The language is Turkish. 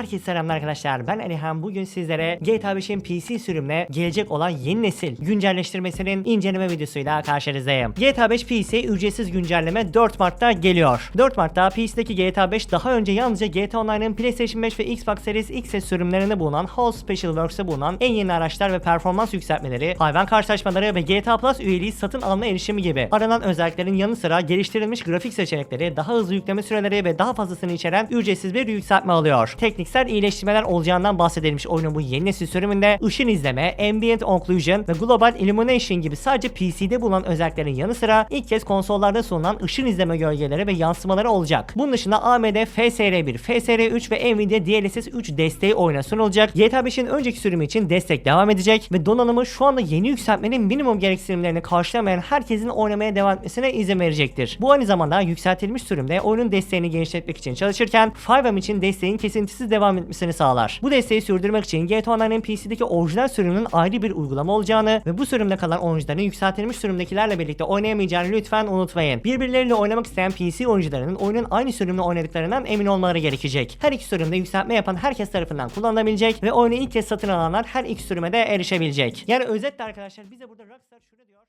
Herkese selamlar arkadaşlar. Ben Alihan. Bugün sizlere GTA 5'in PC sürümüne gelecek olan yeni nesil güncelleştirmesinin inceleme videosuyla karşınızdayım. GTA 5 PC ücretsiz güncelleme 4 Mart'ta geliyor. 4 Mart'ta PC'deki GTA 5 daha önce yalnızca GTA Online'ın PlayStation 5 ve Xbox Series X sürümlerinde bulunan Hall Special Works'e bulunan en yeni araçlar ve performans yükseltmeleri, hayvan karşılaşmaları ve GTA Plus üyeliği satın alma erişimi gibi aranan özelliklerin yanı sıra geliştirilmiş grafik seçenekleri, daha hızlı yükleme süreleri ve daha fazlasını içeren ücretsiz bir yükseltme alıyor. Tekniksel iyileştirmeler olacağından bahsedilmiş oyunun bu yeni nesil sürümünde ışın izleme, ambient occlusion ve global illumination gibi sadece PC'de bulunan özelliklerin yanı sıra ilk kez konsollarda sunulan ışın izleme gölgeleri ve yansımaları olacak. Bunun dışında AMD FSR1, FSR3 ve Nvidia DLSS 3 desteği oyuna sunulacak. GTA 5'in önceki sürümü için destek devam edecek ve donanımı şu anda yeni yükseltmenin minimum gereksinimlerini karşılamayan herkesin oynamaya devam etmesine izin verecektir. Bu aynı zamanda yükseltilmiş sürümde oyunun desteğini genişletmek için çalışırken 5M için desteğin kesintisiz devam etmesini sağlar. Bu desteği sürdürmek için GTA Online'ın PC'deki orijinal sürümünün ayrı bir uygulama olacağını ve bu sürümde kalan oyuncuların yükseltilmiş sürümdekilerle birlikte oynayamayacağını lütfen unutmayın. Birbirleriyle oynamak isteyen PC oyuncularının oyunun aynı sürümde oynadıklarından emin olmaları gerekecek. Her iki sürümde yükseltme yapan herkes tarafından kullanılabilecek ve oyunu ilk kez satın alanlar her iki sürüme de erişebilecek. Yani özetle arkadaşlar bize burada Rockstar şunu diyor.